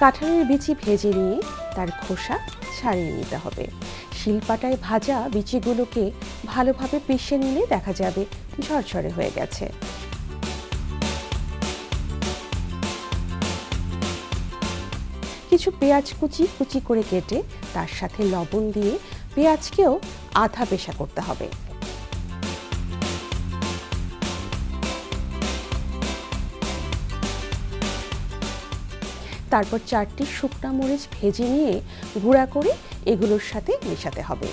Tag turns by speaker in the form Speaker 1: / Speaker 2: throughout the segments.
Speaker 1: কাঁঠালের বিচি ভেজে নিয়ে তার খোসা ছাড়িয়ে নিতে হবে। শিলপাটায় ভাজা বিচিগুলোকে ভালোভাবে পিষে নিলে দেখা যাবে ঝরঝরে হয়ে গেছে। কিছু পেঁয়াজ কুচি কুচি করে কেটে তার সাথে লবণ দিয়ে পেঁয়াজকেও আধা পেশা করতে হবে। তারপর চারটি শুকনা মরিচ ভেজে নিয়ে গুঁড়া করে এগুলোর সাথে মেশাতে হবে।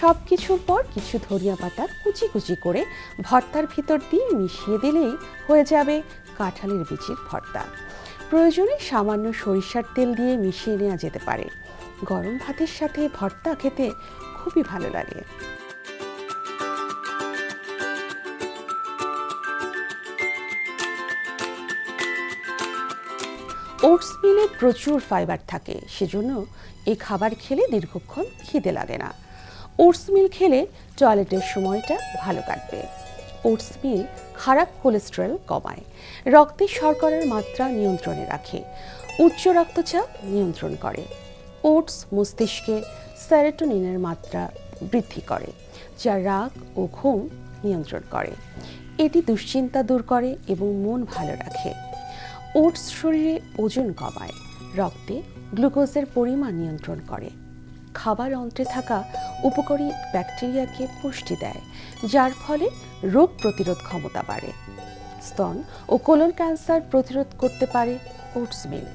Speaker 1: সব কিছুর পর কিছু ধনিয়া পাতা কুচি কুচি করে ভর্তার ভিতর দিয়ে মিশিয়ে দিলেই হয়ে যাবে কাঁঠালের বিচির ভর্তা। প্রয়োজনে সামান্য সরিষার তেল দিয়ে মিশিয়ে নেওয়া যেতে পারে। গরম ভাতের সাথে ভর্তা খেতে খুবই ভালো লাগে। ওটস মিলে প্রচুর ফাইবার থাকে, সেজন্য এই খাবার খেলে দীর্ঘক্ষণ খিদে লাগে না। ওটস মিল খেলে টয়লেটের সময়টা ভালো কাটবে। ওটস মিল খারাপ কোলেস্টেরল কমায়, রক্তে শর্করার মাত্রা নিয়ন্ত্রণে রাখে, উচ্চ রক্তচাপ নিয়ন্ত্রণ করে। ওটস মস্তিষ্কে স্যারেটোনিনের মাত্রা বৃদ্ধি করে, যা রাগ ও ঘুম নিয়ন্ত্রণ করে। এটি দুশ্চিন্তা দূর করে এবং মন ভালো রাখে। ওটস শরীরে ওজন কমায়, রক্তে গ্লুকোজের পরিমাণ নিয়ন্ত্রণ করে। খাবার অন্ত্রে থাকা উপকারী ব্যাকটেরিয়াকে পুষ্টি দেয়, যার ফলে রোগ প্রতিরোধ ক্ষমতা বাড়ে। স্তন ও কোলন ক্যান্সার প্রতিরোধ করতে পারে ওটস মিল।